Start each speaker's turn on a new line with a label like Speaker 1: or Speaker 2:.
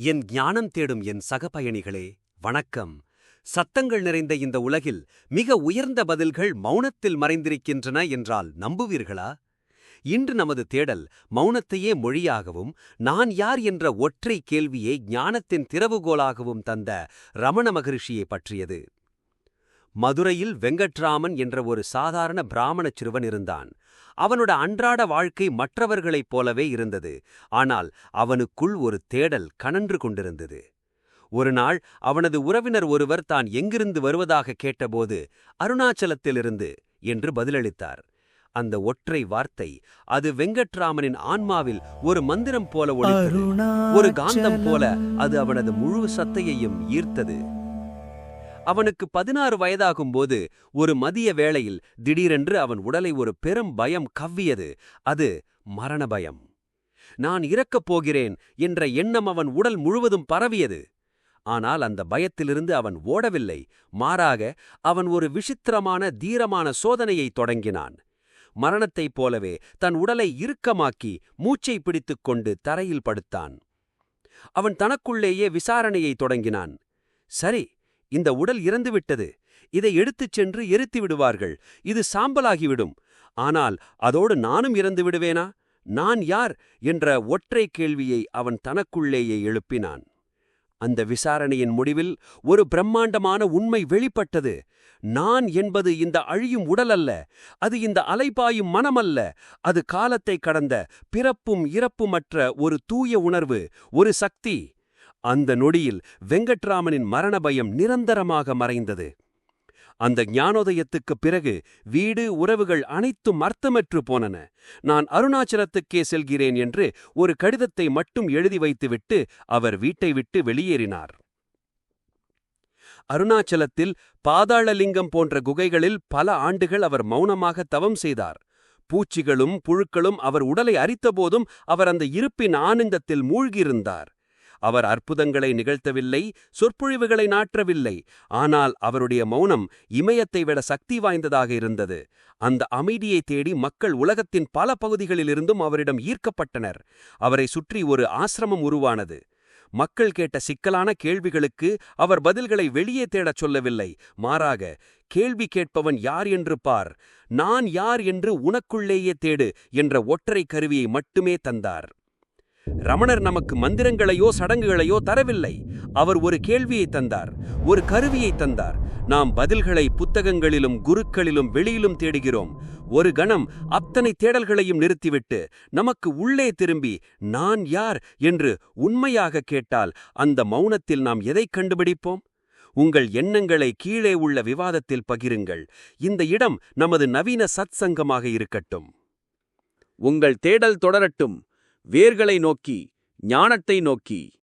Speaker 1: என் ஞானம் தேடும் என் சக பயணிகளே வணக்கம். சத்தங்கள் நிறைந்த இந்த உலகில் மிக உயர்ந்த பதில்கள் மௌனத்தில் மறைந்திருக்கின்றன என்றால் நம்புவீர்களா? இன்று நமது தேடல் மௌனத்தையே மொழியாகவும் நான் யார் என்ற ஒற்றை கேள்வியை ஞானத்தின் திறவுகோலாகவும் தந்த ரமண மகரிஷியை பற்றியது. மதுரையில் வெங்கட்ராமன் என்ற ஒரு சாதாரண பிராமணச் சிறுவன் இருந்தான். அவனோட அன்றாட வாழ்க்கை மற்றவர்களைப் போலவே இருந்தது. ஆனால் அவனுக்குள் ஒரு தேடல் கனன்று கொண்டிருந்தது. ஒரு நாள் அவனது உறவினர் ஒருவர் தான் எங்கிருந்து வருவதாக கேட்டபோது அருணாச்சலத்திலிருந்து என்று பதிலளித்தார். அந்த ஒற்றை வார்த்தை அது வெங்கட்ராமனின் ஆன்மாவில் ஒரு மந்திரம் போல ஒழித்தது ஒரு காந்தம் போல அது அவனது முழு சத்தையையும் ஈர்த்தது. அவனுக்கு பதினாறு வயதாகும்போது ஒரு மதிய வேளையில் திடீரென்று அவன் உடலை ஒரு பெரும் பயம் கவ்வியது. அது மரண பயம். நான் இறக்கப் போகிறேன் என்ற எண்ணம் அவன் உடல் முழுவதும் பரவியது. ஆனால் அந்த பயத்திலிருந்து அவன் ஓடவில்லை. மாறாக அவன் ஒரு விசித்திரமான தீரமான சோதனையை தொடங்கினான். மரணத்தைப் போலவே தன் உடலை இறுக்கமாக்கி மூச்சை பிடித்துக் கொண்டு தரையில் படுத்தான். அவன் தனக்குள்ளேயே விசாரணையை தொடங்கினான். சரி இந்த உடல் இறந்துவிட்டது. இதை எடுத்துச் சென்று எரித்து விடுவார்கள். இது சாம்பலாகிவிடும். ஆனால் அதோடு நானும் இறந்து விடுவேனா? நான் யார்? என்ற ஒற்றை கேள்வியை அவன் தனக்குள்ளேயே எழுப்பினான். அந்த விசாரணையின் முடிவில் ஒரு பிரம்மாண்டமான உண்மை வெளிப்பட்டது. நான் என்பது இந்த அழியும் உடல் அல்ல அது இந்த அலைபாயும் மனமல்ல. அது காலத்தை கடந்த பிறப்பும் இறப்புமற்ற ஒரு தூய உணர்வு ஒரு சக்தி. அந்த நொடியில் வெங்கட்ராமனின் மரண பயம் நிரந்தரமாக மறைந்தது. அந்த ஞானோதயத்துக்குப் பிறகு வீடு உறவுகள் அனைத்தும் அர்த்தமற்று போனன. நான் அருணாச்சலத்துக்கே செல்கிறேன் என்று ஒரு கடிதத்தை மட்டும் எழுதி வைத்துவிட்டு அவர் வீட்டை விட்டு வெளியேறினார். அருணாச்சலத்தில் பாதாளலிங்கம் போன்ற குகைகளில் பல ஆண்டுகள் அவர் மௌனமாக தவம் செய்தார். பூச்சிகளும் புழுக்களும் அவர் உடலை அரித்தபோதும் அவர் அந்த இருப்பின் ஆனந்தத்தில் மூழ்கியிருந்தார். அவர் அற்புதங்களை நிகழ்த்தவில்லை சொற்பொழிவுகளை நாற்றவில்லை. ஆனால் அவருடைய மௌனம் இமயத்தை விட சக்தி வாய்ந்ததாக இருந்தது. அந்த அமைதியை தேடி மக்கள் உலகத்தின் பல பகுதிகளிலிருந்தும் அவரிடம் ஈர்க்கப்பட்டனர். அவரை சுற்றி ஒரு ஆசிரமம் உருவானது. மக்கள் கேட்ட சிக்கலான கேள்விகளுக்கு அவர் பதில்களை வெளியே தேடச் சொல்லவில்லை. மாறாக கேள்வி கேட்பவன் யார் என்று பார். நான் யார் என்று உனக்குள்ளேயே தேடு என்ற ஒற்றை கருவியை மட்டுமே தந்தார். ரமணர் நமக்கு மந்திரங்களையோ சடங்குகளையோ தரவில்லை. அவர் ஒரு கேள்வியை தந்தார் ஒரு கருவியை தந்தார். நாம் பதில்களை புத்தகங்களிலும் குருக்களிலும் வெளியிலும் தேடுகிறோம். ஒரு கணம் அத்தனை தேடல்களையும் நிறுத்திவிட்டு நமக்கு உள்ளே திரும்பி நான் யார்? என்று உண்மையாக கேட்டால் அந்த மௌனத்தில் நாம் எதை கண்டுபிடிப்போம்? உங்கள் எண்ணங்களை கீழே உள்ள விவாதத்தில் பகிருங்கள். இந்த இடம் நமது நவீன சத்சங்கமாக இருக்கட்டும்.
Speaker 2: உங்கள் தேடல் தொடரட்டும். வேர்களை நோக்கி ஞானத்தை நோக்கி.